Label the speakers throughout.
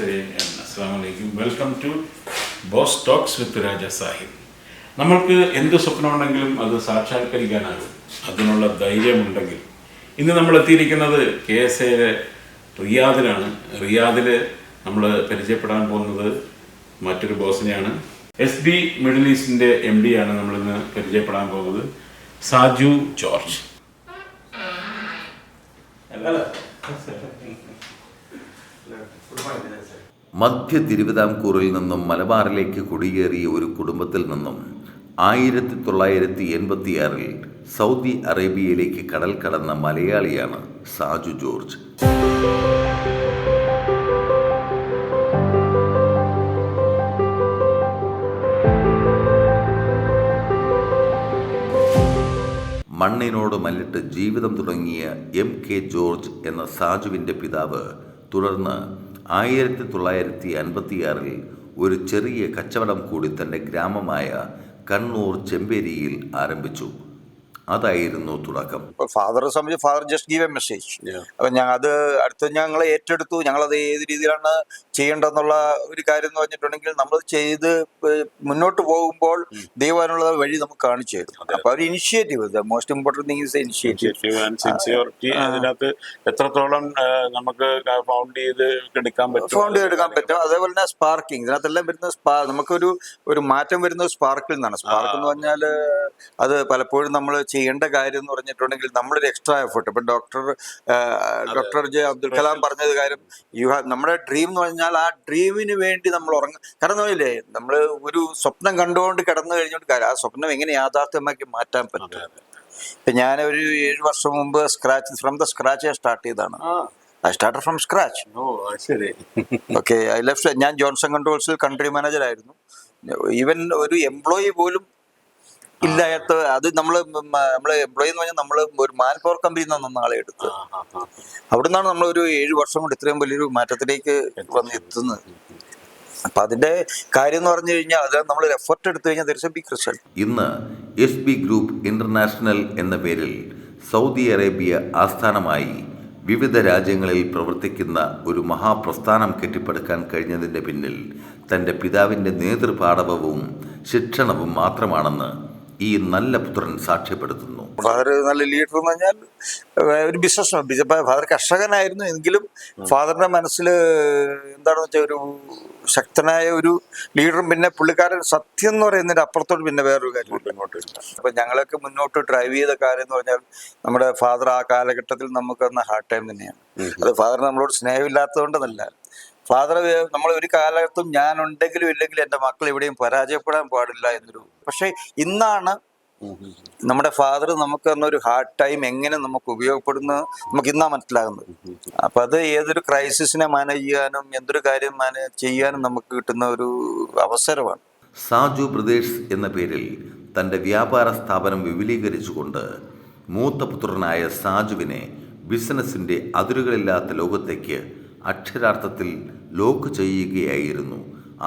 Speaker 1: നമസ്തേ അസ്സാം വലൈക്കും welcome to boss talks with Raja Sahib നമ്മൾക്ക് എന്ത് സ്വപ്നമുണ്ടെങ്കിലും അത് സാക്ഷാത്കരിക്കാനാകും. അതിനുള്ള ധൈര്യമുണ്ടെങ്കിൽ. ഇന്ന് നമ്മൾ എത്തിയിരിക്കുന്നത് കെ എസ് എയിലെ റിയാദിലാണ്. റിയാദിൽ നമ്മൾ പരിചയപ്പെടാൻ പോകുന്നത് മറ്റൊരു ബോസിനെയാണ്. എസ് ബി മിഡിൽ ഈസ്റ്റിന്റെ എം ഡി ആണ് നമ്മളിന്ന് പരിചയപ്പെടാൻ പോകുന്നത്. സാജു ജോർജ്.
Speaker 2: മധ്യ തിരുവിതാംകൂറിൽ നിന്നും മലബാറിലേക്ക് കുടിയേറിയ ഒരു കുടുംബത്തിൽ നിന്നും ആയിരത്തി തൊള്ളായിരത്തി എൺപത്തിയാറിൽ സൗദി അറേബ്യയിലേക്ക് കടൽ കടന്ന മലയാളിയാണ് സാജു ജോർജ്. മണ്ണിനോട് മല്ലിട്ട് ജീവിതം തുടങ്ങിയ എം കെ ജോർജ് എന്ന സാജുവിന്റെ പിതാവ് തുടർന്ന് ആയിരത്തി തൊള്ളായിരത്തി അൻപത്തിയാറിൽ ഒരു ചെറിയ കച്ചവടം കൂടി തന്റെ ഗ്രാമമായ കണ്ണൂർ ചെമ്പേരിയിൽ ആരംഭിച്ചു. അതായിരുന്നു തുടക്കം.
Speaker 3: ഫാദർ ഫാദറെ സംബന്ധിച്ച് father just give a message അപ്പൊ ഞങ്ങൾ അത് അടുത്ത് ഞങ്ങൾ ഏറ്റെടുത്തു. ഞങ്ങളത് ഏത് രീതിയിലാണ് ചെയ്യേണ്ടതെന്നുള്ള ഒരു കാര്യം എന്ന് പറഞ്ഞിട്ടുണ്ടെങ്കിൽ നമ്മൾ ചെയ്ത് മുന്നോട്ട് പോകുമ്പോൾ ദൈവത്തിനുള്ള വഴി നമുക്ക് കാണിച്ചു തരും. അപ്പൊ ഒരു initiative the most important thing is initiative
Speaker 1: and sincerity അതിനകത്ത് എത്രത്തോളം നമുക്ക് ഫൗണ്ട് ചെയ്ത് എടുക്കാൻ പറ്റും?
Speaker 3: ഫൗണ്ട് ചെയ്ത് എടുക്കാൻ പറ്റും. അതേപോലെ തന്നെ സ്പാർക്കിംഗ് ഇതിനകത്തെല്ലാം വരുന്ന സ്പാ നമുക്കൊരു ഒരു മാറ്റം വരുന്നത് സ്പാർക്കിൽ നിന്നാണ് സ്പാർക്ക് എന്ന് പറഞ്ഞാൽ അത് പലപ്പോഴും നമ്മൾ ചെയ്യേണ്ട കാര്യം എന്ന് പറഞ്ഞിട്ടുണ്ടെങ്കിൽ നമ്മളൊരു എക്സ്ട്രാ എഫേർട്ട് ഇപ്പം doctor doctor J Abdul Kalam പറഞ്ഞത് കാര്യം യു ഹാവ് നമ്മുടെ ഡ്രീം എന്ന് പറഞ്ഞാൽ ആ ഡ്രീമിന് വേണ്ടി നമ്മൾ ഉറങ്ങ കാരണം ഇല്ലേ നമ്മൾ ഒരു സ്വപ്നം കണ്ടുകൊണ്ട് കിടന്നു കഴിഞ്ഞുകൊണ്ട് കാര്യം ആ സ്വപ്നം എങ്ങനെ യാഥാർത്ഥ്യമാക്കി മാറ്റാൻ പറ്റും? ഇപ്പം ഞാൻ ഒരു ഏഴ് വർഷം മുമ്പ് സ്ക്രാച്ച് ഫ്രം ദ സ്ക്രാച്ച് ഞാൻ സ്റ്റാർട്ട് ചെയ്തതാണ്. I
Speaker 1: start from scratch
Speaker 3: okay I left ഞാൻ ജോൺസൺ കൺട്രോൾസിൽ കൺട്രി മാനേജർ ആയിരുന്നു. ഈവൻ ഒരു എംപ്ലോയി പോലും ഇല്ലാത്ത അത് നമ്മൾ നമ്മളെ എംപ്ലോയി എന്ന് പറഞ്ഞാൽ നമ്മൾ ഒരു മാൻ പവർ കമ്പനിയിൽ നിന്നാണ് ആളെ എടുത്തത്. അവിടെ നിന്നാണ് നമ്മൾ ഒരു ഏഴ് വർഷം കൊണ്ട് ഇത്രയും വലിയൊരു മാറ്റത്തിലേക്ക് വന്ന് എത്തുന്നത്. അപ്പൊ അതിന്റെ കാര്യം എന്ന് പറഞ്ഞു കഴിഞ്ഞാൽ അത് നമ്മൾ എഫർട്ട് എടുത്തു കഴിഞ്ഞാൽ എ ബിഗ് റിസൾട്ട്
Speaker 2: ഇന്ന് എസ് ബി ഗ്രൂപ്പ് ഇന്റർനാഷണൽ എന്ന പേരിൽ സൗദി അറേബ്യ ആസ്ഥാനമായി വിവിധ രാജ്യങ്ങളിൽ പ്രവർത്തിക്കുന്ന ഒരു മഹാപ്രസ്ഥാനം കെട്ടിപ്പടുക്കാൻ കഴിഞ്ഞതിന്റെ പിന്നിൽ തന്റെ പിതാവിന്റെ നേതൃപാടവവും ശിക്ഷണവും മാത്രമാണെന്ന് ഈ നല്ല പുത്രൻ സാക്ഷ്യപ്പെടുത്തുന്നു.
Speaker 3: ഫാദർ നല്ല ലീഡർ എന്ന് പറഞ്ഞാൽ ഒരു ബിസിനസ് ഫാദർ കർഷകനായിരുന്നു എങ്കിലും ഫാദറിന്റെ മനസ്സിൽ എന്താണെന്ന് വെച്ചാൽ ഒരു ശക്തനായ ഒരു ലീഡറും പിന്നെ പുള്ളിക്കാരൻ സത്യം എന്ന് പറയുന്നതിന്റെ അപ്പുറത്തോട്ട് പിന്നെ വേറൊരു കാര്യം മുന്നോട്ട് അപ്പൊ ഞങ്ങളൊക്കെ മുന്നോട്ട് ഡ്രൈവ് ചെയ്ത കാര്യം എന്ന് പറഞ്ഞാൽ നമ്മുടെ ഫാദർ ആ കാലഘട്ടത്തിൽ നമുക്ക് തന്ന ഹാർഡ് ടൈം തന്നെയാണ് അത് ഫാദർ നമ്മളോട് സ്നേഹമില്ലാത്തതുകൊണ്ടെന്നല്ല ഫാദർ നമ്മൾ ഒരു കാലത്തും ഞാൻ ഉണ്ടെങ്കിലും ഇല്ലെങ്കിലും എന്റെ മക്കൾ എവിടെയും പരാജയപ്പെടാൻ പാടില്ല എന്നൊരു പക്ഷേ ഇന്നാണ് നമ്മുടെ ഫാദർ നമുക്ക് തന്നൊരു ഹാർഡ് ടൈം എങ്ങനെ നമുക്ക് ഉപയോഗപ്പെടുന്നു നമുക്ക് ഇന്നാ മനസ്സിലാകുന്നത്. അപ്പൊ അത് ഏതൊരു ക്രൈസിസിനെ മാനേജ് ചെയ്യാനും എന്തൊരു കാര്യം മാനേജ് ചെയ്യാനും നമുക്ക് കിട്ടുന്ന ഒരു അവസരമാണ്.
Speaker 2: സാജു ബ്രദേഴ്സ് എന്ന പേരിൽ തന്റെ വ്യാപാര സ്ഥാപനം വിപുലീകരിച്ചുകൊണ്ട് മൂത്ത പുത്രനായ സാജുവിനെ ബിസിനസിന്റെ അതിരുകളില്ലാത്ത ലോകത്തേക്ക് അക്ഷരാർത്ഥത്തിൽ ലോക്ക് ചെയ്യുകയായിരുന്നു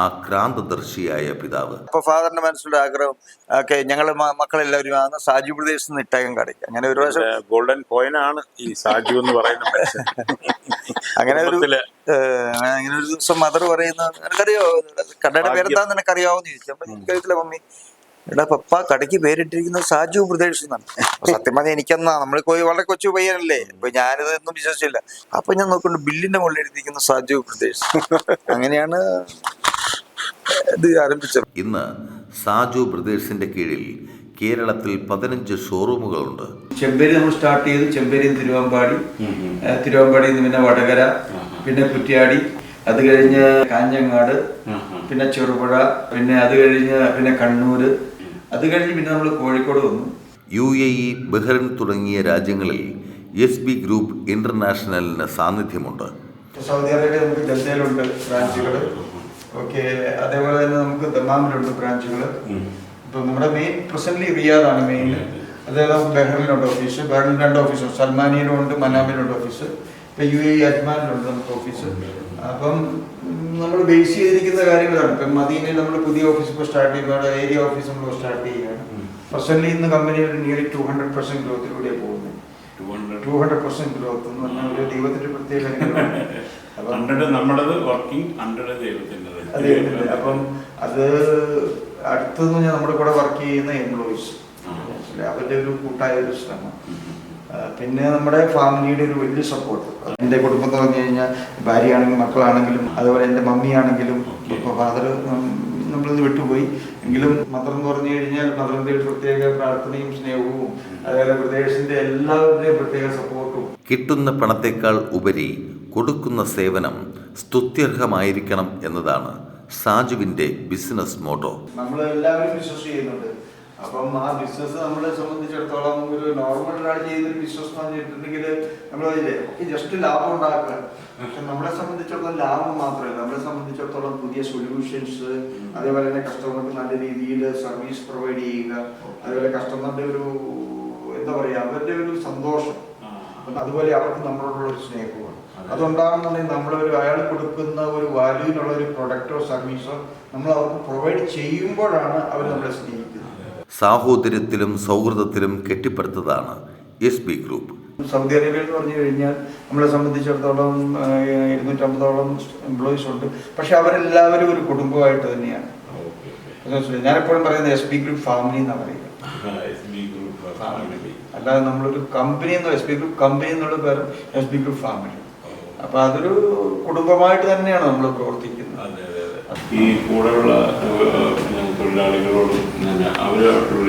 Speaker 2: ആ ക്രാന്തദർശിയായ പിതാവ്.
Speaker 3: അപ്പൊ ഫാദറിന്റെ മനസ്സിലുള്ള ആഗ്രഹം ഒക്കെ ഞങ്ങൾ മക്കളെല്ലാവരും ആണ് സാജു പ്രദേശത്ത് നിന്ന് ഇട്ടകം കടയ്ക്ക് അങ്ങനെ ഒരു പ്രാവശ്യം
Speaker 1: ഗോൾഡൻ കോയിൻ ആണ് ഈ സാജു എന്ന് പറയുന്നത്
Speaker 3: അങ്ങനെ ഒരു അങ്ങനെ ഒരു ദിവസം മദർ പറയുന്ന നിനക്കറിയോ? കടയുടെ പേരെന്താ നിനക്കറിയാവോന്ന് ചോദിച്ചു. അപ്പൊ കേട്ടില്ല മമ്മി എടാ പപ്പ കടയ്ക്ക് പേരിട്ടിരിക്കുന്നത് സാജു ബ്രദേഴ്സ് എന്നാണ് സത്യം പറഞ്ഞാൽ എനിക്കെന്നാ നമ്മൾ വളരെ കൊച്ചു പയ്യനല്ലേ? അപ്പൊ ഞാനിത് ഒന്നും വിശ്വസിച്ചില്ല. അപ്പൊ ഞാൻ നോക്കുന്നുണ്ട് ബില്ലിന്റെ മുകളിൽ എഴുതിയിരിക്കുന്ന സാജു ബ്രദേഴ്സ് അങ്ങനെയാണ് ഇത് ആരംഭിച്ചത്.
Speaker 2: ഇന്ന് സാജു ബ്രദേഴ്സിന്റെ കീഴിൽ കേരളത്തിൽ പതിനഞ്ച് ഷോറൂമുകളുണ്ട്.
Speaker 4: ചെമ്പേരി നമ്മൾ സ്റ്റാർട്ട് ചെയ്തു. ചെമ്പേരി തിരുവമ്പാടി തിരുവമ്പാടി പിന്നെ വടകര പിന്നെ കുറ്റ്യാടി അത് കഴിഞ്ഞ് കാഞ്ഞങ്ങാട് പിന്നെ ചെറുപുഴ പിന്നെ അത് കഴിഞ്ഞ് പിന്നെ കണ്ണൂര് അത് കഴിഞ്ഞ് പിന്നെ നമ്മൾ കോഴിക്കോട് വന്നു.
Speaker 2: യു എ ഇ ബഹ്റിൻ തുടങ്ങിയ രാജ്യങ്ങളിൽ എസ് ബി ഗ്രൂപ്പ് ഇന്റർനാഷണലിന് സാന്നിധ്യമുണ്ട്.
Speaker 4: സൗദി അറേബ്യ നമുക്ക് ജദ്ദയിലുണ്ട് ബ്രാഞ്ചുകൾ ഓക്കെ അതേപോലെ തന്നെ നമുക്ക് ദമാമിലുണ്ട് ബ്രാഞ്ചുകൾ ഇപ്പം നമ്മുടെ മെയിൻ പ്രസന്റ് റിയാദാണ് മെയിൻ അതായത് നമുക്ക് ബഹ്റിനിലുണ്ട് ഓഫീസ് ബഹ്റിൻ രണ്ട് ഓഫീസുണ്ട് സൽമാനിയിലും ഉണ്ട് മനാമിലുണ്ട് ഓഫീസ് ഇപ്പം യു എ അജ്മാനിലുണ്ട് നമുക്ക് ഓഫീസ് അപ്പം നമ്മൾ ബേസ് ചെയ്തിരിക്കുന്ന കാര്യങ്ങളാണ്. ഇപ്പം മദീനയിൽ നമ്മൾ പുതിയ ഓഫീസ് ഇപ്പോൾ സ്റ്റാർട്ട് ചെയ്യുമ്പോൾ ഏരിയ ഓഫീസ് നമ്മൾ സ്റ്റാർട്ട് ചെയ്യുകയാണ്. പ്രസന്റ്ലി ഇന്ന് കമ്പനി ഒരു നിയർലി ടു ഹൺഡ്രഡ് പെർസെന്റ് ഗ്രോത്തിലൂടെ പോകുന്നത്. ടു ഹൺഡ്രഡ് പെർസെന്റ് ഗ്രോത്ത് എന്ന് പറഞ്ഞാൽ ഒരു ദൈവത്തിന്റെ പ്രത്യേക
Speaker 1: ഹൺഡ്രഡ് നമ്മുടേത് വർക്കിംഗ് ഹൺഡ്രഡ്
Speaker 3: ദൈവത്തിന്റെത്. അപ്പം അത് അടുത്തെന്ന് പറഞ്ഞാൽ നമ്മുടെ കൂടെ വർക്ക് ചെയ്യുന്ന എംപ്ലോയീസ് അവരുടെ ഒരു കൂട്ടായ ഒരു ശ്രമം. പിന്നെ നമ്മുടെ ഫാമിലിയുടെ ഒരു വലിയ സപ്പോർട്ട് എന്റെ കുടുംബം എന്ന് പറഞ്ഞു കഴിഞ്ഞാൽ ഭാര്യയാണെങ്കിലും മക്കളാണെങ്കിലും അതുപോലെ എന്റെ മമ്മിയാണെങ്കിലും. ഇപ്പോൾ ഫാദർ നമ്മളിന്ന് വിട്ടുപോയി. എങ്കിലും മദർ എന്ന് പറഞ്ഞു കഴിഞ്ഞാൽ മദറിന്റെ പ്രത്യേക പ്രാർത്ഥനയും സ്നേഹവും അതുപോലെ പ്രദേശത്തിന്റെ എല്ലാവരുടെയും പ്രത്യേക സപ്പോർട്ടും
Speaker 2: കിട്ടുന്ന പണത്തേക്കാൾ ഉപരി കൊടുക്കുന്ന സേവനം സ്തുത്യർഹമായിരിക്കണം എന്നതാണ് സാജുവിന്റെ ബിസിനസ് മോട്ടോ
Speaker 3: നമ്മൾ എല്ലാവരും ചെയ്യുന്നുണ്ട് അപ്പം ആ ബിസിനസ് നമ്മളെ സംബന്ധിച്ചിടത്തോളം ഒരു നോർമൽ ഒരാൾ ചെയ്തൊരു ബിസിനസ് എന്ന് പറഞ്ഞിട്ടുണ്ടെങ്കിൽ നമ്മൾ ജസ്റ്റ് ലാഭം ഉണ്ടാക്കുക. പക്ഷെ നമ്മളെ സംബന്ധിച്ചിടത്തോളം ലാഭം മാത്രമല്ല നമ്മളെ സംബന്ധിച്ചിടത്തോളം പുതിയ സൊല്യൂഷൻസ് അതേപോലെ തന്നെ കസ്റ്റമർക്ക് നല്ല രീതിയിൽ സർവീസ് പ്രൊവൈഡ് ചെയ്യുക അതേപോലെ കസ്റ്റമറിന്റെ ഒരു എന്താ പറയുക അവരുടെ ഒരു സന്തോഷം. അതുപോലെ അവർക്ക് നമ്മളോടുള്ള ഒരു സ്നേഹമാണ് അതുണ്ടാകുന്നുണ്ടെങ്കിൽ നമ്മളൊരു അയാൾ കൊടുക്കുന്ന ഒരു വാല്യൂവിനുള്ള ഒരു പ്രൊഡക്റ്റോ സർവീസോ നമ്മൾ അവർക്ക് പ്രൊവൈഡ് ചെയ്യുമ്പോഴാണ് അവർ നമ്മളെ സ്നേഹിക്കുന്നത്
Speaker 2: സാഹോദര്യത്തിലും സൗഹൃദത്തിലും കെട്ടിപ്പടുത്തതാണ് S B group.
Speaker 3: Saudi Arabia എന്ന് പറഞ്ഞു കഴിഞ്ഞാൽ നമ്മളെ സംബന്ധിച്ചിടത്തോളം ഇരുന്നൂറ്റമ്പതോളം എംപ്ലോയീസ് ഉണ്ട്. പക്ഷെ അവരെല്ലാവരും ഒരു കുടുംബമായിട്ട് തന്നെയാണ്. ഞാൻ ഞാനെപ്പോഴും പറയുന്നത് എസ് പി ഗ്രൂപ്പ് ഫാമിലി എന്നാണ് പറയുക. അല്ലാതെ നമ്മളൊരു കമ്പനി എന്നോ എസ് പി ഗ്രൂപ്പ് കമ്പനി എന്നുള്ള പേര് എസ് പി ഗ്രൂപ്പ് ഫാമിലി അപ്പൊ അതൊരു കുടുംബമായിട്ട് തന്നെയാണ് നമ്മൾ പ്രവർത്തിക്കുന്നത്.
Speaker 1: അതെ അതെ അതെ. ഈ കൂടെയുള്ള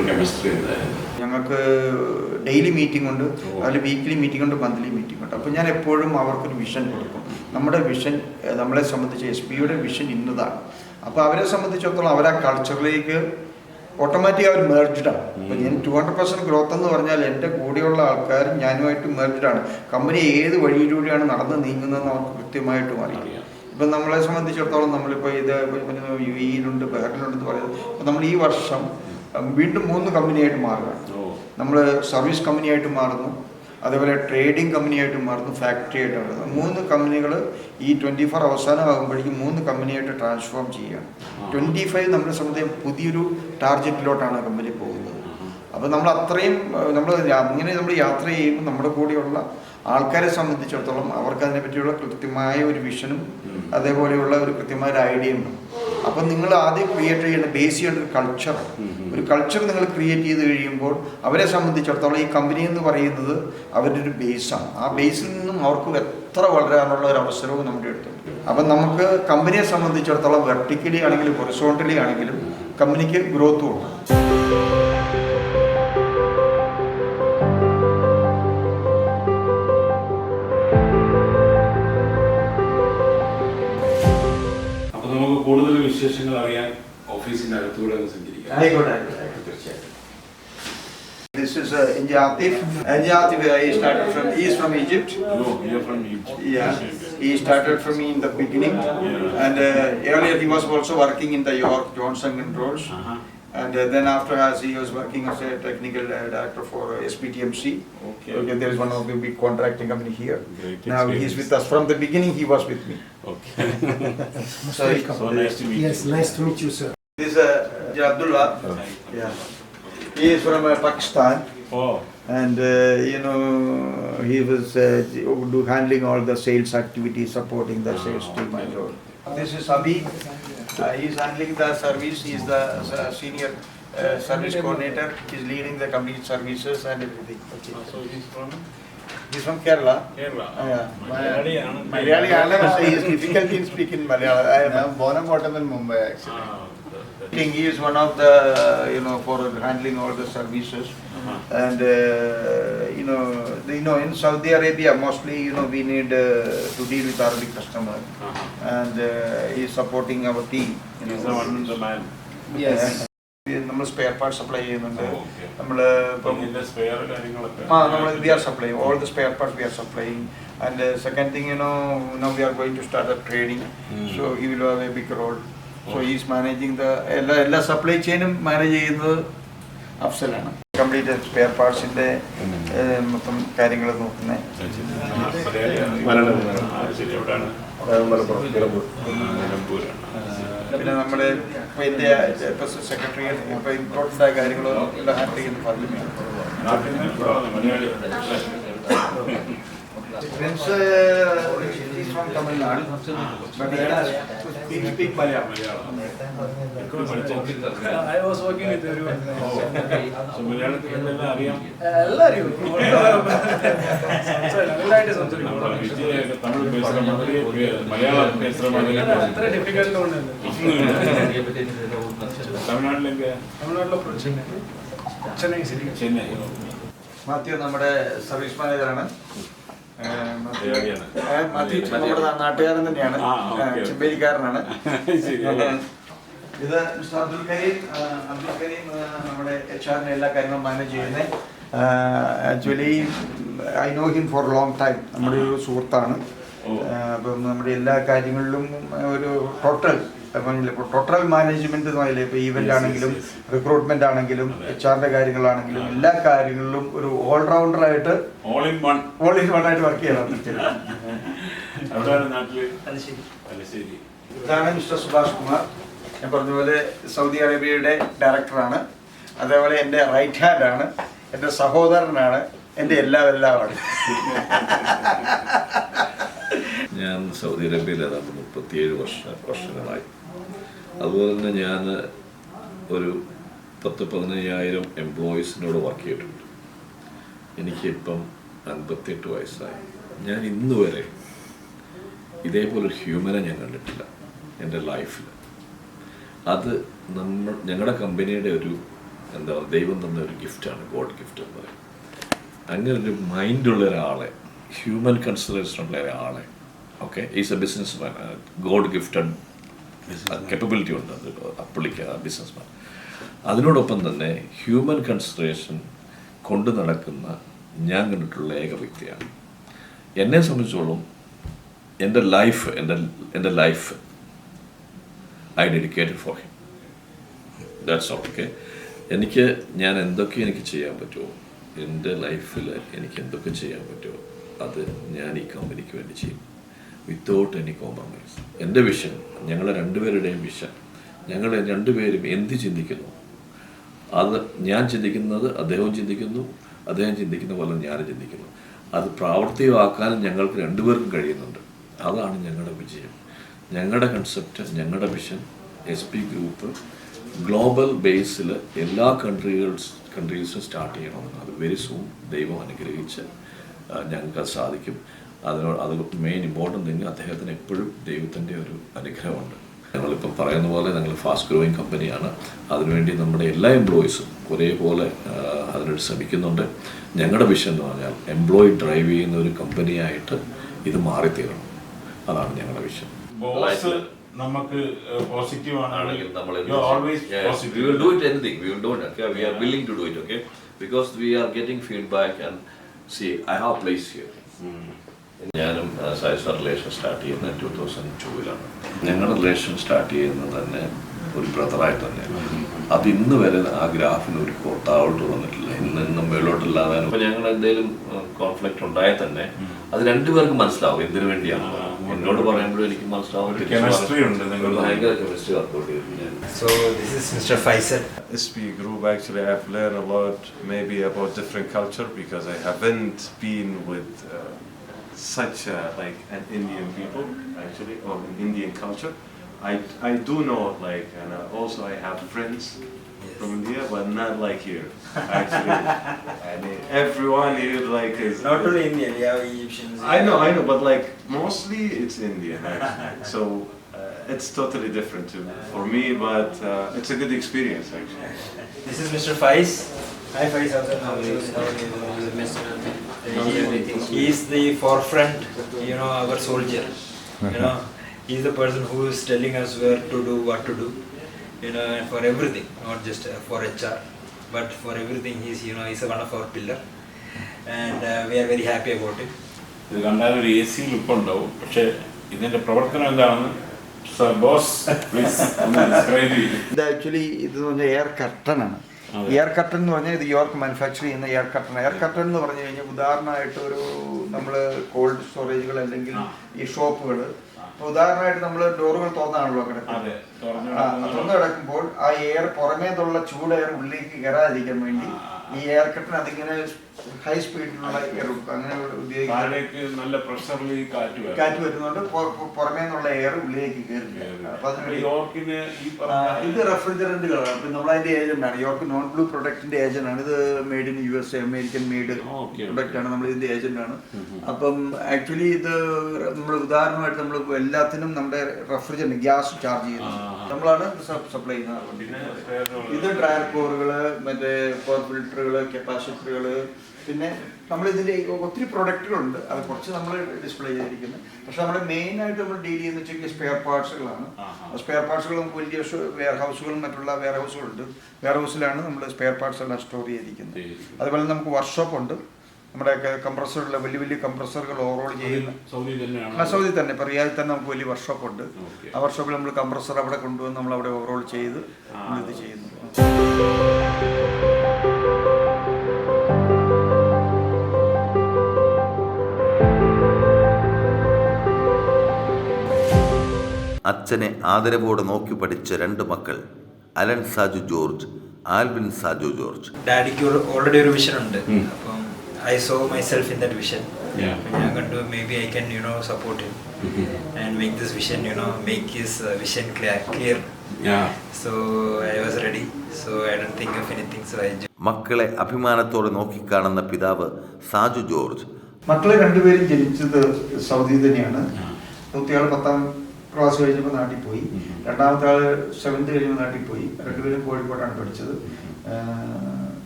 Speaker 1: കെമിസ്ട്രി എന്തായിരുന്നു
Speaker 3: ഞങ്ങൾക്ക് ഡെയിലി മീറ്റിംഗ് ഉണ്ട്. അതിൽ വീക്കിലി മീറ്റിംഗ് ഉണ്ട് മന്ത്ലി മീറ്റിംഗ് ഉണ്ട്. അപ്പോൾ ഞാൻ എപ്പോഴും അവർക്കൊരു വിഷൻ കൊടുക്കും. നമ്മുടെ വിഷൻ നമ്മളെ സംബന്ധിച്ച് എസ് പിയുടെ വിഷൻ ഇന്നതാണ്. അപ്പോൾ അവരെ സംബന്ധിച്ചിടത്തോളം അവരെ കൾച്ചറിലേക്ക് ഓട്ടോമാറ്റിക് അവർ മേർജ്ഡാണ് അപ്പോൾ ഞാൻ ടു ഹൺഡ്രഡ് പെർസെന്റ് ഗ്രോത്ത് എന്ന് പറഞ്ഞാൽ എന്റെ കൂടെയുള്ള ആൾക്കാരും ഞാനുമായിട്ട് മേർജ്ഡാണ് കമ്പനി ഏത് വഴിയിലൂടെയാണ് നടന്ന് നീങ്ങുന്നതെന്ന് അവർക്ക് കൃത്യമായിട്ടും അറിയാം. ഇപ്പം നമ്മളെ സംബന്ധിച്ചിടത്തോളം നമ്മളിപ്പോൾ ഇത് യു ഇയിലുണ്ട് ബഹറിലുണ്ട് എന്ന് പറയുന്നത്. അപ്പം നമ്മൾ ഈ വർഷം വീണ്ടും മൂന്ന് കമ്പനിയായിട്ട് മാറുകയാണ്
Speaker 1: ഓ.
Speaker 3: നമ്മൾ സർവീസ് കമ്പനിയായിട്ട് മാറുന്നു. അതേപോലെ ട്രേഡിംഗ് കമ്പനിയായിട്ട് മാറുന്നു ഫാക്ടറി ആയിട്ട് മാറുന്നു. മൂന്ന് കമ്പനികൾ ഈ ട്വന്റി ഫോർ അവസാനമാകുമ്പോഴേക്കും മൂന്ന് കമ്പനിയായിട്ട് ട്രാൻസ്ഫോം ചെയ്യുകയാണ്. ട്വന്റി ഫൈവ് നമ്മുടെ സംബന്ധിച്ച് പുതിയൊരു ടാർഗറ്റിലോട്ടാണ് കമ്പനി പോകുന്നത്. അപ്പോൾ നമ്മൾ അത്രയും നമ്മൾ അങ്ങനെ നമ്മൾ യാത്ര ചെയ്യുമ്പോൾ നമ്മുടെ കൂടെയുള്ള ആൾക്കാരെ സംബന്ധിച്ചിടത്തോളം അവർക്ക് അതിനെപ്പറ്റിയുള്ള കൃത്യമായ ഒരു വിഷനും അതേപോലെയുള്ള ഒരു കൃത്യമായ ഒരു ഐഡിയയും ഉണ്ട് അപ്പം നിങ്ങൾ ആദ്യം ക്രിയേറ്റ് ചെയ്യുന്ന ബേസ് ചെയ്യേണ്ട ഒരു കൾച്ചർ ഒരു കൾച്ചർ നിങ്ങൾ ക്രിയേറ്റ് ചെയ്ത് കഴിയുമ്പോൾ അവരെ സംബന്ധിച്ചിടത്തോളം ഈ കമ്പനി എന്ന് പറയുന്നത് അവരുടെ ഒരു ബേസാണ് ആ ബേസിൽ നിന്നും അവർക്ക് എത്ര വളരാനുള്ള ഒരു അവസരവും നമ്മുടെ അടുത്തുണ്ട്. അപ്പം നമുക്ക് കമ്പനിയെ സംബന്ധിച്ചിടത്തോളം വെർട്ടിക്കലി ആണെങ്കിലും ഹൊറിസോണ്ടലി ആണെങ്കിലും കമ്പനിക്ക് ഗ്രോത്തും ഉണ്ട്.
Speaker 1: വിശേഷങ്ങൾ അറിയാൻ ഓഫീസിന്റെ അടുത്തുകൂടെ ഒന്ന് സഞ്ചരിക്കാം
Speaker 3: ആയിക്കോട്ടെ ആയിക്കോട്ടെ, തീർച്ചയായിട്ടും This is uh, Injatif. Injatif, uh, he started from, he is from Egypt.
Speaker 1: No, we are from Egypt.
Speaker 3: Yeah, he started from me in the beginning.
Speaker 1: Yeah.
Speaker 3: And uh, earlier he was also working in the York Johnson Controls.
Speaker 1: Uh-huh.
Speaker 3: And uh, then after as he was working as a technical uh, director for uh, SPTMC.
Speaker 1: Okay.
Speaker 3: Okay, there is one of the big contracting company here.
Speaker 1: Great
Speaker 3: Now he's
Speaker 1: experience.
Speaker 3: with us. From the beginning he was with me.
Speaker 1: Okay.
Speaker 3: So,
Speaker 1: so nice to meet
Speaker 5: Yes,
Speaker 1: you.
Speaker 5: Yes, nice to meet you, sir.
Speaker 3: this is uh, Abdullah. Yeah. He is from uh, Pakistan.
Speaker 1: Oh,
Speaker 3: and uh, you know he was uh, do handling all the sales activities supporting the sales team and all this is Abi uh, he's handling the service, He's the senior uh, service coordinator, He's leading the complete services and everything. Okay.
Speaker 1: Uh, so he's from
Speaker 3: He's from Kerala.
Speaker 1: Kerala.
Speaker 3: Yeah.
Speaker 1: Malayali,
Speaker 3: Malayali, Malayali, he is difficult in speaking Malayalam. I am
Speaker 6: born and brought up in Mumbai actually.
Speaker 1: Ah,
Speaker 3: he is one of the you know for handling all the services
Speaker 1: Uh-huh.
Speaker 3: and uh, you know the, you know in Saudi Arabia mostly you know we need uh, to deal with Arabic customer
Speaker 1: Uh-huh.
Speaker 3: and uh, he is supporting our team you
Speaker 1: He's
Speaker 3: know.
Speaker 1: the one, the man.
Speaker 6: Yes.
Speaker 3: നമ്മൾ spare part supply ചെയ്യുന്നുണ്ട്
Speaker 1: Oh, okay.
Speaker 3: നമ്മൾ ഇപ്പം
Speaker 1: ഇതിന്റെ spare കാര്യങ്ങളൊക്കെ
Speaker 3: ആ നമ്മൾ we are supplying all the spare parts we are supplying and second thing you know no we are going to start the trading
Speaker 1: Mm.
Speaker 3: So he will have a big role
Speaker 1: so.
Speaker 3: Is managing the എല്ലാ എല്ലാ supply ചെയിനും manage ചെയ്യുന്നത് അഫ്സലാണ് complete spare പാർട്സിന്റെ മൊത്തം കാര്യങ്ങൾ നോക്കുന്നത്. പിന്നെ നമ്മുടെ ഇപ്പൊ India ഇപ്പൊ സെക്രട്ടറി ഇപ്പൊ ഇമ്പോർട്ടന്റ് ആയ കാര്യങ്ങളും എല്ലാം ഹാൻഡിൽ ചെയ്യുന്ന
Speaker 1: parliament
Speaker 3: Prince is from Tamil Nadu, but.
Speaker 5: I was working with everyone.
Speaker 3: Mathew നമ്മുടെ സർവീസ് മാനേജറാണ് നമ്മുടെ നാട്ടുകാരൻ തന്നെയാണ്. ചെമ്പേരിക്കാരനാണ്. ഇത് മിസ്റ്റർ അബ്ദുൽ കരീം അബ്ദുൽ കരീം നമ്മുടെ എച്ച് ആറിന്റെ എല്ലാ കാര്യങ്ങളും മാനേജ് ചെയ്യുന്നത് actually I know him for long time. നമ്മുടെ ഒരു സുഹൃത്താണ്. അപ്പം നമ്മുടെ എല്ലാ കാര്യങ്ങളിലും ഒരു ടോട്ടൽ ഇപ്പോൾ ടോട്ടൽ മാനേജ്മെന്റ് എന്ന് പറയില്ലേ? ഇപ്പോൾ ഈവന്റ് ആണെങ്കിലും റിക്രൂട്ട്മെന്റ് ആണെങ്കിലും എച്ച് ആറിന്റെ കാര്യങ്ങളാണെങ്കിലും എല്ലാ കാര്യങ്ങളിലും ഒരു ഓൾറൗണ്ടർ ആയിട്ട്
Speaker 1: all in one
Speaker 3: all in one ആയിട്ട് വർക്ക് ചെയ്യണം. ഇതാണ് മിസ്റ്റർ സുഭാഷ് കുമാർ. ഞാൻ പറഞ്ഞതുപോലെ സൗദി അറേബ്യയുടെ ഡയറക്ടറാണ്. അതേപോലെ എന്റെ റൈറ്റ് ഹാൻഡ് ആണ്. എന്റെ സഹോദരനാണ്. എന്റെ എല്ലാം എല്ലാമാണ്
Speaker 7: ഞാൻ സൗദി അറേബ്യയിലേതാണ് മുപ്പത്തിയേഴ് വർഷ വർഷങ്ങളായി. അതുപോലെ തന്നെ ഞാൻ ഒരു പത്ത് പതിനയ്യായിരം എംപ്ലോയീസിനോട് വർക്ക് ചെയ്തിട്ടുണ്ട്. എനിക്കിപ്പം അൻപത്തെട്ട് വയസ്സായി. ഞാൻ ഇന്ന് വരെ ഇതേപോലെ ഒരു ഹ്യൂമനെ ഞാൻ കണ്ടിട്ടില്ല എന്റെ ലൈഫിൽ അത് നമ്മൾ ഞങ്ങളുടെ കമ്പനിയുടെ ഒരു എന്താ പറയുക ദൈവം തന്ന ഒരു ഗിഫ്റ്റാണ് ഗോഡ് ഗിഫ്റ്റ് എന്ന് പറയും. അങ്ങനെ ഒരു മൈൻഡുള്ള ഒരാളെ ഹ്യൂമൻ കൺസിഡറേഷൻ ഉള്ള ഒരാളെ okay is a business man god gifted capability ഉണ്ട്. അത് പുള്ളിക്ക് ആ ബിസിനസ് അതിനോടൊപ്പം തന്നെ ഹ്യൂമൻ കൺസിഡറേഷൻ കൊണ്ടു നടക്കുന്ന ഞാൻ കണ്ടിട്ടുള്ള ഏക വ്യക്തിയാണ്. എന്നെ സംബന്ധിച്ചോളം എന്റെ ലൈഫ് എന്റെ എന്റെ life I dedicated for him that's okay എനിക്ക് ഞാൻ എന്തൊക്കെ എനിക്ക് ചെയ്യാൻ പറ്റുമോ? എന്റെ ലൈഫിൽ എനിക്ക് എന്തൊക്കെ ചെയ്യാൻ പറ്റുമോ? അത് ഞാൻ ഈ കമ്പനിക്ക് വേണ്ടി ചെയ്യും. വിത്തൗട്ട് എനി കോംപ്രമൈസ് എന്റെ വിഷൻ ഞങ്ങളെ രണ്ടുപേരുടെയും വിഷൻ ഞങ്ങൾ രണ്ടുപേരും എന്ത് ചിന്തിക്കുന്നു? അത് ഞാൻ ചിന്തിക്കുന്നത് അദ്ദേഹവും ചിന്തിക്കുന്നു അദ്ദേഹം ചിന്തിക്കുന്ന പോലെ ഞാനും ചിന്തിക്കുന്നു. അത് പ്രാവർത്തികമാക്കാൻ ഞങ്ങൾക്ക് രണ്ടുപേർക്കും കഴിയുന്നുണ്ട്. അതാണ് ഞങ്ങളുടെ വിജയം. ഞങ്ങളുടെ കൺസെപ്റ്റ് ഞങ്ങളുടെ vision S P group global ബേസിൽ എല്ലാ കൺട്രികൾസ് കൺട്രീസും സ്റ്റാർട്ട് ചെയ്യണമെന്ന്. അത് വെരി സൂൺ ദൈവം അനുഗ്രഹിച്ച് ഞങ്ങൾക്ക് സാധിക്കും. അതിനോട് അത് മെയിൻ ഇമ്പോർട്ടന്റ് തിങ് അദ്ദേഹത്തിന് എപ്പോഴും ദൈവത്തിന്റെ ഒരു അനുഗ്രഹമുണ്ട്. ഞങ്ങളിപ്പം പറയുന്ന പോലെ ഞങ്ങൾ ഫാസ്റ്റ് ഗ്രോയിങ് കമ്പനിയാണ് അതിനുവേണ്ടി നമ്മുടെ എല്ലാ എംപ്ലോയീസും ഒരേപോലെ അതിനോട് ശ്രമിക്കുന്നുണ്ട്. ഞങ്ങളുടെ വിഷൻ എന്ന് പറഞ്ഞാൽ എംപ്ലോയി ഡ്രൈവ് ചെയ്യുന്ന ഒരു കമ്പനിയായിട്ട് ഇത് മാറിത്തീരണം. അതാണ് ഞങ്ങളുടെ വിഷൻ
Speaker 1: ബോസ് നമുക്ക് പോസിറ്റീവ്
Speaker 7: ആണെങ്കിൽ നമ്മൾ
Speaker 1: always
Speaker 7: we will do it anything. We will do it okay? We are willing to do it okay? Because we are getting feedback and see i have a place here. ഞാനും science relation start ചെയ്യുന്നത് two thousand ടൂവിലാണ് ഞങ്ങളുടെ relation start ചെയ്യുന്നത് തന്നെ ഒരു ബ്രദറായി തന്നെയാണ്. അത് ഇന്ന് വരെ ആ ഗ്രാഫിന് ഒരു താഴോട്ട് വന്നിട്ടില്ല. ഇന്ന് ഇന്നും മേളോട്ടില്ലാതെ ഇപ്പൊ ഞങ്ങൾ എന്തെങ്കിലും കോൺഫ്ലിക്റ്റ് ഉണ്ടായാൽ തന്നെ അത് രണ്ടുപേർക്കും മനസ്സിലാവും എന്തിനു വേണ്ടിയാണ്. എന്നോട് പറയുമ്പോഴും എനിക്ക് മനസ്സിലാവും. ഭയങ്കര കെമിസ്ട്രി വർക്കൗട്ട് ചെയ്തു ഞാൻ.
Speaker 8: So this is Mr. Faisal.
Speaker 9: SP group actually I've learned a lot maybe about different culture because I haven't been with uh, such uh, like an Indian people actually or an Indian culture. I, I do know like and uh, also I have friends from India but not like here actually. I mean everyone here like is
Speaker 8: Not only Indian, we have Egyptians.
Speaker 9: I know, I know, but like mostly it's Indian actually. So uh, it's totally different to, for me, but uh, it's a good experience actually.
Speaker 8: This is Mr. Faiz. Hi Faiz, how's it? How are you? How are you? He- He is the forefront, you know, our soldier. You know, he is the person who is telling us where to do, what to do. You know, and for everything, not just uh, for HR, but for everything. He's, you know, he's a one of our pillar, and uh, we are very happy about it.
Speaker 1: ഇത് കണ്ടാൽ ഒരു A see look ഉണ്ടാവും പക്ഷെ ഇതിന്റെ പ്രവർത്തനം എന്താണെന്ന് boss please describe ചെയ്യും
Speaker 3: ഇത് ആക്ച്വലി ഇത് എന്ന് പറഞ്ഞാൽ എയർ കർട്ടൻ ആണ്
Speaker 1: അതെ.
Speaker 3: എയർ കട്ടൺ എന്ന് പറഞ്ഞാൽ ഇത് യോർക്ക് മാനുഫാക്ചർ ചെയ്യുന്ന എയർ കട്ടൺ എയർ കട്ടൺ എന്ന് പറഞ്ഞു കഴിഞ്ഞാൽ ഉദാഹരണമായിട്ട് ഒരു നമ്മൾ കോൾഡ് സ്റ്റോറേജുകൾ അല്ലെങ്കിൽ ഈ ഷോപ്പുകൾ ഉദാഹരണമായിട്ട് നമ്മൾ ഡോറുകൾ തുറന്നാണല്ലോ കിടക്കുന്നത്.
Speaker 1: തുറന്നു
Speaker 3: കിടക്കുമ്പോൾ ആ എയർ പുറമേ നിന്നുള്ള ചൂട് എയർ ഉള്ളിലേക്ക് കയറാതിരിക്കാൻ വേണ്ടി ഈ എയർ കട്ടിന് അതിങ്ങനെ ഹൈ സ്പീഡിലുള്ള എയർ അങ്ങനെ
Speaker 1: ഉപയോഗിക്കും നല്ല പ്രഷറിൽ കാറ്റ്
Speaker 3: കാറ്റ് വരുന്നുണ്ട് പൊ- പൊ- പുറമേ നിന്നുള്ള എയർ ഉള്ളിലേക്ക്
Speaker 1: യോർക്കിന് പറഞ്ഞ
Speaker 3: ഇത് റെഫ്രിജറന്റുകളാണ് അപ്പൊ നമ്മളതിന്റെ ഏജന്റ് ആണ്. യോർക്ക് നോൺ ബ്ലൂ പ്രൊഡക്റ്റിന്റെ ഏജന്റ് ആണ്. ഇത് made in U S A American
Speaker 1: made
Speaker 3: product ആണ്. നമ്മൾ ഇതിന്റെ ഏജന്റ് ആണ്. അപ്പം ആക്ച്വലി ഇത് നമ്മൾ ഉദാഹരണമായിട്ട് നമ്മൾ എല്ലാത്തിനും നമ്മുടെ റെഫ്രിജറന്റ് ഗ്യാസ് ചാർജ് ചെയ്യുന്നത്
Speaker 1: ആ.
Speaker 3: നമ്മളാണ് സപ്ലൈ ചെയ്യുന്നത് ഇത് ഡ്രയർ കോറുകൾ മറ്റേ കോർ ഫിൽറ്ററുകൾ കപ്പാസിറ്ററുകൾ പിന്നെ നമ്മൾ ഇതിന്റെ ഒത്തിരി പ്രൊഡക്റ്റുകളുണ്ട് അത് കുറച്ച് നമ്മൾ ഡിസ്പ്ലേ ചെയ്തിരിക്കുന്നത് പക്ഷെ നമ്മൾ മെയിൻ ആയിട്ട് നമ്മൾ ഡീൽ ചെയ്യുന്ന വെച്ചാൽ സ്പെയർ പാർട്സുകളാണ് സ്പെയർ പാർട്സുകൾ നമുക്ക് വലിയ വെയർ ഹൗസുകളും മറ്റുള്ള വെയർ ഹൗസുകളുണ്ട് വെയർ ഹൗസിലാണ് നമ്മൾ സ്പെയർ പാർട്സ് എല്ലാം സ്റ്റോർ ചെയ്തിരിക്കുന്നത്. അതുപോലെ നമുക്ക് വർക്ക്ഷോപ്പ് ഉണ്ട്. നമ്മുടെ കംപ്രസറുള്ള വലിയ വലിയ കംപ്രസറുകൾ ഓവറോൾ ചെയ്യുന്ന
Speaker 1: സൗദി
Speaker 3: ആ,
Speaker 1: തന്നെയാണ്
Speaker 3: സൗദി തന്നെ. ഇപ്പോൾ റിയാദിൽ തന്നെ നമുക്ക് വലിയ വർക്ക്ഷോപ്പ് ഉണ്ട്. ആ വർക്ക്ഷോപ്പിൽ നമ്മൾ കംപ്രസർ അവിടെ കൊണ്ടുവന്ന് നമ്മൾ അവിടെ ഓവറോൾ ചെയ്ത് ഇത് ചെയ്യുന്നു.
Speaker 2: അച്ഛനെ ആദരവോടെ നോക്കി പഠിച്ച രണ്ട് മക്കൾ Alan Saju George Alvin Saju George.
Speaker 8: ഡാഡിക്ക് ഓൾറെഡി ഒരു മിഷൻ ഉണ്ട് അപ്പം I so myself in that vision
Speaker 1: Yeah.
Speaker 8: ഞാൻ കണ്ടു maybe I can you know support him and make this vision make no make his vision clear
Speaker 1: Yeah.
Speaker 8: So I was ready so I don't think of anything. So I
Speaker 2: മക്കളെ അഭിമാനത്തോടെ നോക്കിക്കാണുന്ന പിതാവ് Saju George.
Speaker 3: മക്കളെ രണ്ടുപേരും ജനിച്ചത് Saudi തന്നെയാണ്. മൂത്തയാൾ പത്താം class കഴിഞ്ഞപ്പോൾ നാട്ടിൽ പോയി രണ്ടാമത്തെ ആൾ സെവൻത്ത് കഴിഞ്ഞപ്പോൾ നാട്ടിൽ പോയി രണ്ടുപേരും കോഴിക്കോട്ടാണ് പഠിച്ചത്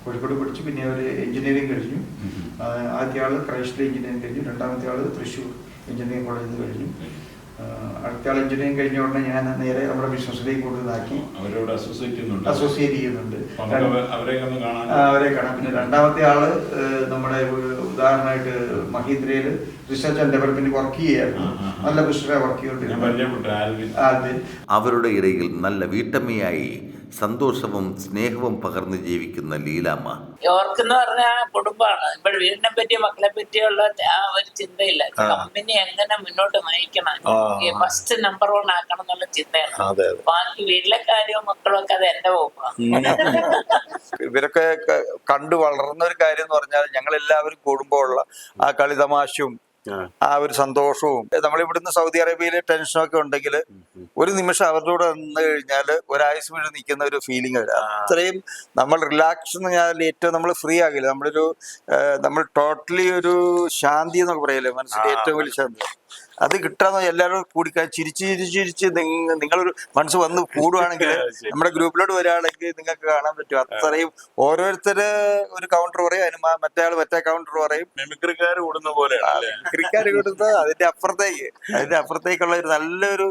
Speaker 3: കോഴിക്കോട് പഠിച്ചു പിന്നെ അവർ എഞ്ചിനീയറിംഗ് കഴിഞ്ഞു. ആദ്യ ആൾ ക്രൈസ്റ്റ് എഞ്ചിനീയറിംഗ് കഴിഞ്ഞു. രണ്ടാമത്തെ ആൾ തൃശ്ശൂർ എഞ്ചിനീയറിംഗ് കോളേജിൽ നിന്ന് കഴിഞ്ഞു അടുത്ത ആൾ എഞ്ചിനീയറിംഗ് കഴിഞ്ഞ ഉടനെ ഞാൻ നേരെ നമ്മുടെ ബിസിനസ്സിലേക്ക് കൊണ്ടുവന്നാക്കി
Speaker 1: അവരോട് അസോസിയേറ്റ് ചെയ്യുന്നുണ്ട്.
Speaker 3: അസോസിയേറ്റ് ചെയ്യുന്നുണ്ട്. അവരെ കാണാം. പിന്നെ രണ്ടാമത്തെ ആൾ നമ്മുടെ ഉദാഹരണമായിട്ട് മഹീന്ദ്രയിൽ റിസർച്ച് ആൻഡ് ഡെവലപ്മെന്റ് വർക്ക് ചെയ്യായിരുന്നു. നല്ല ബിസിനസ് വർക്ക് അതെ
Speaker 2: അവരുടെ ഇടയിൽ നല്ല വീട്ടമ്മയായി സന്തോഷവും സ്നേഹവും പകർന്ന് ജീവിക്കുന്ന ലീലാമ്മ.
Speaker 10: യോർക്ക് എന്ന് പറഞ്ഞ കുടുംബമാണ്. ഇപ്പോൾ വീടിനെ പറ്റി മക്കളെ പറ്റിയുള്ള ആ ഒരു ചിന്തയില്ല. കമ്പനി എങ്ങനെ മുന്നോട്ട് നയിക്കണം ഫസ്റ്റ് നമ്പർ വൺ ആക്കണം എന്നുള്ള ചിന്തയാണ്. ബാക്കി വീട്ടിലെ കാര്യവും മക്കളും ഒക്കെ അത് എന്റെ
Speaker 11: ഇവരൊക്കെ കണ്ടു വളർന്ന ഒരു കാര്യം എന്ന് പറഞ്ഞാൽ ഞങ്ങൾ എല്ലാവരും കൂടുമ്പോഴുള്ള ആ കളി തമാശയും ആ. ഒരു സന്തോഷവും. നമ്മൾ ഇവിടുന്ന് സൗദി അറേബ്യയിലെ ടെൻഷനും ഒക്കെ ഉണ്ടെങ്കിൽ ഒരു നിമിഷം അവരുടെ കൂടെ നിന്ന് കഴിഞ്ഞാൽ ഒരാഴ്ച വീട് നിൽക്കുന്ന ഒരു ഫീലിംഗ് വരും. അത്രയും നമ്മൾ റിലാക്സ് എന്ന് പറഞ്ഞാൽ ഏറ്റവും നമ്മൾ ഫ്രീ ആകില്ല. നമ്മളൊരു നമ്മൾ ടോട്ടലി ഒരു ശാന്തി എന്നൊക്കെ പറയല്ലേ? മനസ്സിന്റെ ഏറ്റവും വലിയ ശാന്തി. അത് കിട്ടാന്ന് എല്ലാവരും കൂടി ചിരിച്ച് ചിരിച്ച് ചിരിച്ച് നിങ്ങ- നിങ്ങളൊരു മനസ്സ് വന്ന് കൂടുവാണെങ്കിൽ നമ്മുടെ ഗ്രൂപ്പിലോട്ട് വരികയാണെങ്കിൽ നിങ്ങൾക്ക് കാണാൻ പറ്റും. അത്രയും ഓരോരുത്തര് ഒരു കൗണ്ടർ പറയും അതിന് മറ്റേ ആൾ മറ്റേ കൗണ്ടർ പറയും.
Speaker 1: മിമിക്രിക്കാർ കൂടുന്ന പോലെ
Speaker 11: കൊടുത്ത് അതിന്റെ അപ്പുറത്തേക്ക്. അതിന്റെ അപ്പുറത്തേക്കുള്ള ഒരു നല്ലൊരു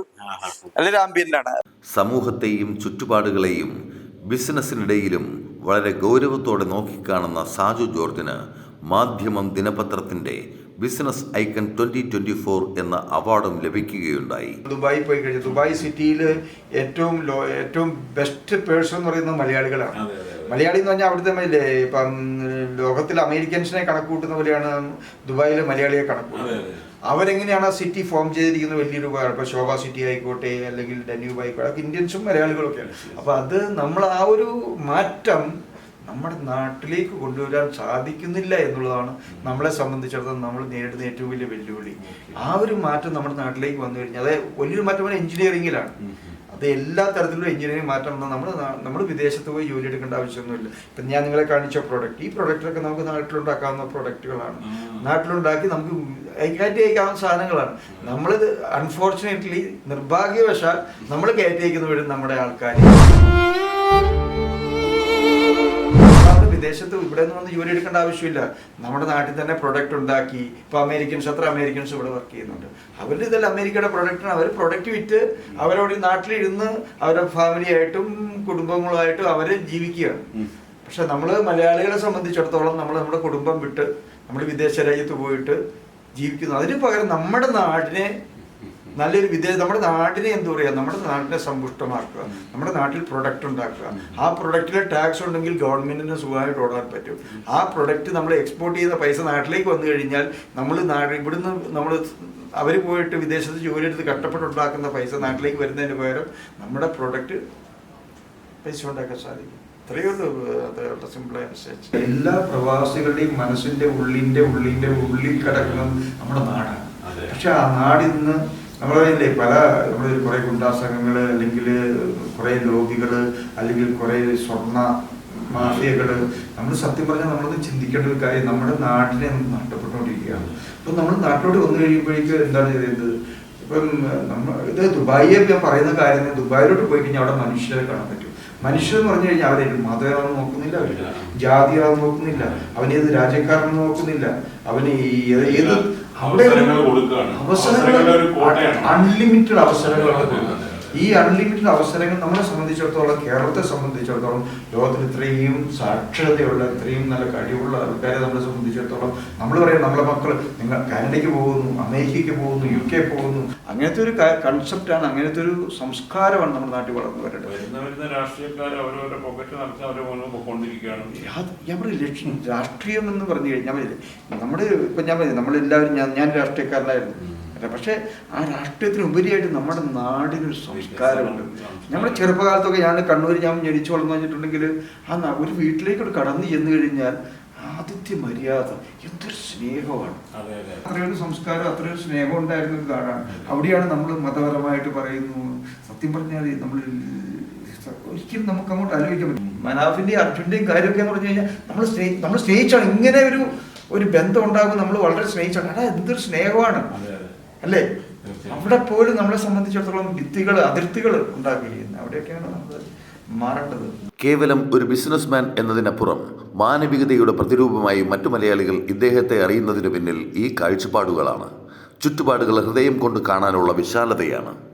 Speaker 11: നല്ലൊരു ആംബിയന്റ് ആണ്.
Speaker 2: സമൂഹത്തെയും ചുറ്റുപാടുകളെയും ബിസിനസ്സിനിടയിലും വളരെ ഗൗരവത്തോടെ നോക്കിക്കാണുന്ന സാജു ജോർജിന് മാധ്യമം ദിനപത്രത്തിന്റെ business icon twenty twenty four എന്ന അവാർഡും ലഭിക്കുകയുണ്ടായി.
Speaker 3: ദുബായി പോയി കഴിഞ്ഞു. ദുബായ് സിറ്റിയിൽ ഏറ്റവും ലോ ഏറ്റവും ബെസ്റ്റ് പേഴ്സൺ എന്ന് പറയുന്നത് മലയാളികളാണ്. മലയാളി എന്ന് പറഞ്ഞാൽ അവിടുത്തെ മറ്റേ ഇപ്പം ലോകത്തിൽ അമേരിക്കൻസിനെ കണക്ക് കൂട്ടുന്ന പോലെയാണ് ദുബായിലെ മലയാളിയെ കണക്ക് കൂട്ടുന്നത് അവരെങ്ങനെയാണ് ആ സിറ്റി ഫോം ചെയ്തിരിക്കുന്നത്? വലിയൊരു ഉപകാരം. ഇപ്പോൾ ശോഭ സിറ്റി ആയിക്കോട്ടെ അല്ലെങ്കിൽ ഡന്യൂബ് ആയിക്കോട്ടെ അതൊക്കെ ഇന്ത്യൻസും മലയാളികളൊക്കെയാണ് അപ്പോൾ അത് നമ്മൾ ആ ഒരു മാറ്റം നമ്മുടെ നാട്ടിലേക്ക് കൊണ്ടുവരാൻ സാധിക്കുന്നില്ല എന്നുള്ളതാണ് നമ്മളെ സംബന്ധിച്ചിടത്തോളം നമ്മൾ നേരിടുന്ന ഏറ്റവും വലിയ വെല്ലുവിളി. ആ ഒരു മാറ്റം നമ്മുടെ നാട്ടിലേക്ക് വന്നു കഴിഞ്ഞാൽ അത് വലിയൊരു മാറ്റം എഞ്ചിനീയറിംഗിലാണ്. അത് എല്ലാ തരത്തിലുള്ള എഞ്ചിനീയറിംഗ് മാറ്റം വന്നാൽ നമ്മൾ നമ്മൾ വിദേശത്ത് പോയി ജോലി എടുക്കേണ്ട ആവശ്യമൊന്നുമില്ല. ഇപ്പം ഞാൻ നിങ്ങളെ കാണിച്ച പ്രൊഡക്റ്റ് ഈ പ്രൊഡക്റ്റൊക്കെ നമുക്ക് നാട്ടിലുണ്ടാക്കാവുന്ന പ്രൊഡക്റ്റുകളാണ് നാട്ടിലുണ്ടാക്കി നമുക്ക് കയറ്റി അയക്കാവുന്ന സാധനങ്ങളാണ്. നമ്മളിത് അൺഫോർച്ചുനേറ്റ്ലി നിർഭാഗ്യവശാൽ നമ്മൾ കയറ്റി അയക്കുന്ന നമ്മുടെ ആൾക്കാർ ഇവിടെ നിന്ന് വന്ന് ജോലി എടുക്കേണ്ട ആവശ്യമില്ല. നമ്മുടെ നാട്ടിൽ തന്നെ പ്രൊഡക്റ്റ് ഉണ്ടാക്കി. ഇപ്പൊ അമേരിക്കൻസ് അത്ര അമേരിക്കൻസ് ഇവിടെ വർക്ക് ചെയ്യുന്നുണ്ട്. അവരുടെ ഇതെല്ലാം അമേരിക്കയുടെ പ്രൊഡക്റ്റാണ് അവർ പ്രൊഡക്റ്റ് വിറ്റ് അവരവിടെ നാട്ടിലിരുന്ന് അവരുടെ ഫാമിലിയായിട്ടും കുടുംബങ്ങളുമായിട്ടും അവർ ജീവിക്കുകയാണ്. പക്ഷെ നമ്മൾ മലയാളികളെ സംബന്ധിച്ചിടത്തോളം നമ്മൾ നമ്മുടെ കുടുംബം വിട്ട് നമ്മൾ വിദേശ രാജ്യത്ത് പോയിട്ട് ജീവിക്കുന്നു. അതിന് പകരം നമ്മുടെ നാടിനെ നല്ലൊരു വിദേശ നമ്മുടെ നാടിനെ എന്തു പറയുക? നമ്മുടെ നാടിനെ സമ്പുഷ്ടമാക്കുക. നമ്മുടെ നാട്ടിൽ പ്രൊഡക്റ്റ് ഉണ്ടാക്കുക. ആ പ്രൊഡക്റ്റിലെ ടാക്സ് ഉണ്ടെങ്കിൽ ഗവൺമെന്റിന് സുഖമായിട്ട് ഓടാൻ പറ്റും. ആ പ്രൊഡക്റ്റ് നമ്മൾ എക്സ്പോർട്ട് ചെയ്ത പൈസ നാട്ടിലേക്ക് വന്നു കഴിഞ്ഞാൽ നമ്മൾ നാട് ഇവിടുന്ന് നമ്മൾ അവർ പോയിട്ട് വിദേശത്ത് ജോലി എടുത്ത് കഷ്ടപ്പെട്ടുണ്ടാക്കുന്ന പൈസ നാട്ടിലേക്ക് വരുന്നതിന് പകരം നമ്മുടെ പ്രൊഡക്റ്റ് പൈസ ഉണ്ടാക്കാൻ സാധിക്കും. സിമ്പിളായ മെസ്സേജ് എല്ലാ പ്രവാസികളുടെയും മനസ്സിന്റെ ഉള്ളിന്റെ ഉള്ളിന്റെ ഉള്ളിൽ കിടക്കുന്നത് നമ്മുടെ നാടാണ്. പക്ഷെ ആ നാടിൽ നിന്ന് നമ്മളറിയില്ലേ പല നമ്മൾ കുറെ ഗുണ്ടാസംഘങ്ങൾ അല്ലെങ്കിൽ കുറെ ലോബികൾ അല്ലെങ്കിൽ കുറെ സ്വർണ മാഫിയകൾ നമ്മൾ സത്യം പറഞ്ഞാൽ നമ്മളൊന്ന് ചിന്തിക്കേണ്ട ഒരു കാര്യം നമ്മുടെ നാട്ടിനെ നഷ്ടപ്പെട്ടുകൊണ്ടിരിക്കുകയാണ്. അപ്പം നമ്മൾ നാട്ടിലോട്ട് വന്നു കഴിയുമ്പോഴേക്ക് എന്താണ് ചെയ്തത്? ഇപ്പം നമ്മൾ ഇത് ദുബായിയെ ഞാൻ പറയുന്ന കാര്യം ദുബായിലോട്ട് പോയി കഴിഞ്ഞാൽ അവിടെ മനുഷ്യരെ കാണാൻ പറ്റും. മനുഷ്യർ എന്ന് പറഞ്ഞു കഴിഞ്ഞാൽ അവരെ മതം നോക്കുന്നില്ല അവർ. ജാതിയാണെന്ന് നോക്കുന്നില്ല. അവനേത് ഏത് രാജ്യക്കാരനെന്ന് നോക്കുന്നില്ല. അവന് ഏത് അവിടെ
Speaker 1: അവസരങ്ങൾ.
Speaker 3: അൺലിമിറ്റഡ് അവസരങ്ങൾ ഈ അൺലിമിറ്റഡ് അവസരങ്ങൾ നമ്മളെ സംബന്ധിച്ചിടത്തോളം കേരളത്തെ സംബന്ധിച്ചിടത്തോളം ലോകത്തിൽ ഇത്രയും സാക്ഷരതയുള്ള ഇത്രയും നല്ല കഴിവുള്ള ആൾക്കാരെ നമ്മളെ സംബന്ധിച്ചിടത്തോളം നമ്മൾ പറയും നമ്മളെ മക്കൾ നിങ്ങൾ കാനഡയ്ക്ക് പോകുന്നു അമേരിക്കയ്ക്ക് പോകുന്നു യു കെ പോകുന്നു. അങ്ങനത്തെ ഒരു കൺസെപ്റ്റാണ് അങ്ങനത്തെ ഒരു സംസ്കാരമാണ് നമ്മുടെ നാട്ടിൽ വളർന്നു വരേണ്ടത്. ഞാൻ പറയും ലക്ഷ്യം രാഷ്ട്രീയം എന്ന് പറഞ്ഞു കഴിഞ്ഞാൽ നമ്മുടെ ഇപ്പം ഞാൻ പറഞ്ഞു നമ്മളെല്ലാവരും ഞാൻ ഞാൻ രാഷ്ട്രീയക്കാരനായിരുന്നു. പക്ഷേ ആ രാഷ്ട്രീയത്തിന് ഉപരിയായിട്ട് നമ്മുടെ നാടിനൊരു സംസ്കാരമുണ്ട്. നമ്മുടെ ചെറുപ്പകാലത്തൊക്കെ ഞാൻ കണ്ണൂർ ഞാൻ ജനിച്ചു വളർന്നു വെച്ചിട്ടുണ്ടെങ്കിൽ ആ ഒരു വീട്ടിലേക്ക് കടന്നു ചെന്ന് കഴിഞ്ഞാൽ ആദിത്യ മര്യാദ എന്തൊരു സ്നേഹമാണ്.
Speaker 1: അതെ അതെ
Speaker 3: അത്രയൊരു സംസ്കാരം അത്രയൊരു സ്നേഹം ഉണ്ടായിരുന്ന ഒരു നാടാണ് അവിടെയാണ് നമ്മൾ മതപരമായിട്ട് പറയുന്നു. സത്യം പറഞ്ഞാൽ നമ്മൾ ഒരിക്കലും നമുക്ക് അങ്ങോട്ട് ആലോചിക്കാൻ പറ്റും മനാഫിന്റെയും അർജുന്റെയും കാര്യമൊക്കെ എന്ന് പറഞ്ഞു കഴിഞ്ഞാൽ നമ്മൾ സ്നേഹി നമ്മൾ സ്നേഹിച്ചാണ്. ഇങ്ങനെ ഒരു ഒരു ബന്ധം ഉണ്ടാകും നമ്മൾ വളരെ സ്നേഹിച്ചാണ്. അതാ എന്തൊരു സ്നേഹമാണ്. അല്ലേ. അവിടെ പോലും നമ്മളെ സംബന്ധിച്ചിടത്തോളം ഭിത്തികൾ അതിർത്തികൾ ഉണ്ടാക്കുകയാണ് അവിടെയൊക്കെയാണ് നമ്മൾ മാറേണ്ടത്.
Speaker 2: കേവലം ഒരു ബിസിനസ്മാൻ എന്നതിനപ്പുറം മാനവികതയുടെ പ്രതിരൂപമായി മറ്റു മലയാളികൾ ഇദ്ദേഹത്തെ അറിയുന്നതിന് പിന്നിൽ ഈ കാഴ്ചപ്പാടുകളാണ്. ചുറ്റുപാടുകൾ ഹൃദയം കൊണ്ട് കാണാനുള്ള വിശാലതയാണ്.